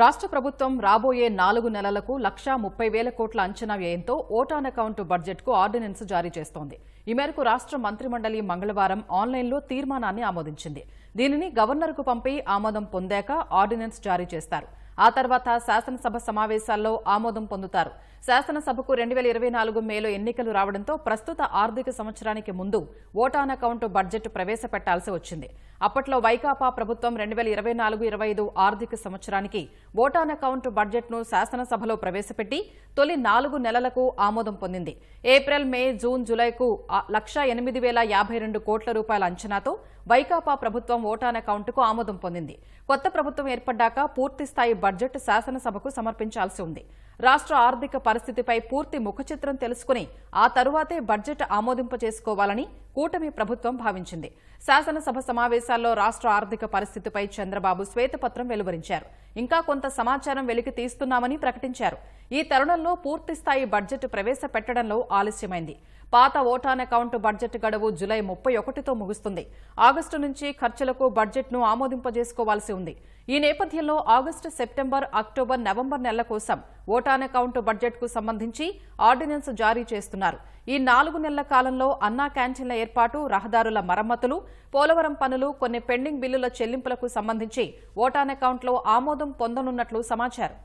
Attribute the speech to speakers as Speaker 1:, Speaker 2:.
Speaker 1: రాష్ట్ర ప్రభుత్వం రాబోయే నాలుగు నెలలకు లక్షా ముప్పై వేల కోట్ల అంచనా వ్యయంతో ఓటాన్ అకౌంట్ బడ్జెట్కు ఆర్డినెన్స్ జారీ చేస్తోంది. ఈ మేరకు రాష్ట్ర మంత్రిమండలి మంగళవారం ఆన్లైన్లో తీర్మానాన్ని ఆమోదించింది. దీనిని గవర్నర్కు పంపి ఆమోదం పొందాక ఆర్డినెన్స్ జారీ చేస్తారు. ఆ తర్వాత శాసనసభ సమావేశాల్లో ఆమోదం పొందుతారు. శాసనసభకు రెండు వేల ఇరవై నాలుగు మేలో ఎన్నికలు రావడంతో ప్రస్తుత ఆర్థిక సంవత్సరానికి ముందు ఓటాన్ అకౌంట్ బడ్జెట్ ప్రవేశపెట్టాల్సి వచ్చింది. అప్పట్లో వైకాపా ప్రభుత్వం రెండు వేల ఇరవై నాలుగు ఇరవై ఐదు ఆర్థిక సంవత్సరానికి ఓటాన్ అకౌంట్ బడ్జెట్ను శాసనసభలో ప్రవేశపెట్టి తొలి నాలుగు నెలలకు ఆమోదం పొందింది. ఏప్రిల్ మే జూన్ జులైకు లక్ష ఎనిమిది వేల యాభై రెండు కోట్ల రూపాయల అంచనాతో వైకాపా ప్రభుత్వం ఓటాన్ అకౌంట్కు ఆమోదం పొందింది. కొత్త ప్రభుత్వం ఏర్పడ్డాక పూర్తిస్థాయి బడ్జెట్ శాసనసభకు సమర్పించాల్సి ఉంది. రాష్ట్ర ఆర్థిక పరిస్థితిపై పూర్తి ముఖచిత్రం తెలుసుకుని ఆ తరువాతే బడ్జెట్ ఆమోదింపజేసుకోవాలని కూటమి ప్రభుత్వం భావించింది. శాసనసభ సమావేశాల్లో రాష్ట్ర ఆర్థిక పరిస్థితిపై చంద్రబాబు శ్వేతపత్రం వెలువరించారు. ఇంకా కొంత సమాచారం వెలికి తీస్తున్నామని ప్రకటించారు. ఈ తరుణంలో పూర్తిస్థాయి బడ్జెట్ ప్రవేశపెట్టడంలో ఆలస్యమైంది. పాత ఓటాన్ అకౌంట్ బడ్జెట్ గడువు జులై ముప్పై ఒకటితో ముగుస్తుంది. ఆగస్టు నుంచి ఖర్చులకు బడ్జెట్ను ఆమోదింపజేసుకోవాల్సి ఉంది. ఈ నేపథ్యంలో ఆగస్టు సెప్టెంబర్ అక్టోబర్ నవంబర్ నెలల కోసం ఓటాన్ అకౌంట్ బడ్జెట్కు సంబంధించి ఆర్డినెన్స్ జారీ చేస్తున్నారు. ఈ నాలుగు నెలల కాలంలో అన్నా క్యాంటీన్ల ఏర్పాటు రహదారుల మరమ్మతులు పోలవరం పనులు కొన్ని పెండింగ్ బిల్లుల చెల్లింపులకు సంబంధించి ఓటాన్ అకౌంట్లో ఆమోదం పొందనున్నట్లు సమాచారం.